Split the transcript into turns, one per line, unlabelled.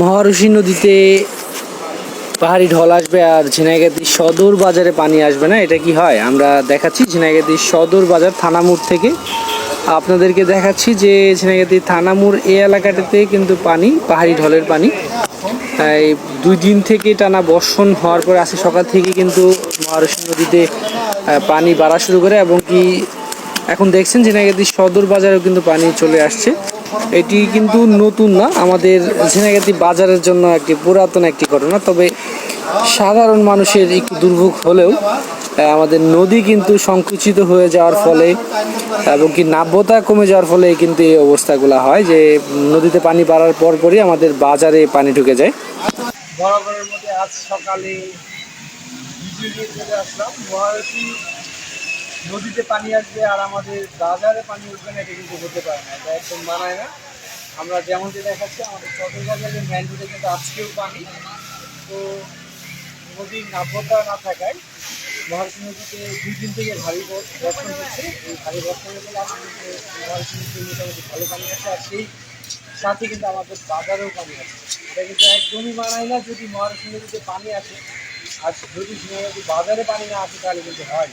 মহারুষি নদীতে পাহাড়ি ঢল আসবে আর ঝিনাইগাতি সদর বাজারে পানি আসবে না? এটা কি হয়? আমরা দেখাচ্ছি ঝিনাইগাতি সদর বাজার থানামুড় থেকে। আপনাদেরকে দেখাচ্ছি যে ঝিনাইগাতি থানামুড় এই এলাকাটাতে কিন্তু পানি, পাহাড়ি ঢলের পানি। এই দুই দিন থেকে টানা বর্ষণ হওয়ার পরে আজকে সকাল থেকে কিন্তু মহারুষি নদীতে পানি বাড়া শুরু করে এবং কি এখন দেখছেন ঝিনাইগাতি সদর বাজারেও কিন্তু পানি চলে আসছে। এটি কিন্তু নতুন না। আমাদের ঝিনাইগাতি বাজারের জন্য একটি পুরাতন একটি ঘটনা। তবে সাধারণ মানুষের একটু দুর্ভোগ হলেও আমাদের নদী কিন্তু সংকুচিত হয়ে যাওয়ার ফলে এবং কি নাব্যতা কমে যাওয়ার ফলে কিন্তু এই অবস্থাগুলো হয় যে নদীতে পানি বাড়ার পরপরই আমাদের বাজারে পানি ঢুকে যায়।
বরাবরের মধ্যে আজ সকালে আসলাম। নদীতে পানি আসবে আর আমাদের বাজারে পানি উঠবে না, এটা কিন্তু হতে পারে না, এটা একদম মানায় না। আমরা যেমনটি দেখাচ্ছি, আমাদের মেন রোডে কিন্তু আজকেও পানি। তো নদীর নাব্যতা না থাকায় মহারথী নদীতে দুই দিন থেকে ভারী বর্ষণ হচ্ছে। এই ভারী বর্ষণের ফলে কিন্তু মহারথী নদীতে মোটামুটি ভালো পানি আসে আর সেই সাথে কিন্তু আমাদের বাজারেও পানি আসে এটা কিন্তু একদমই মানায় না, যদি মহারাষ্ট্র নদীতে পানি আসে, আর যদি যদি বাজারে পানি না আসে, তাহলে কিন্তু হয়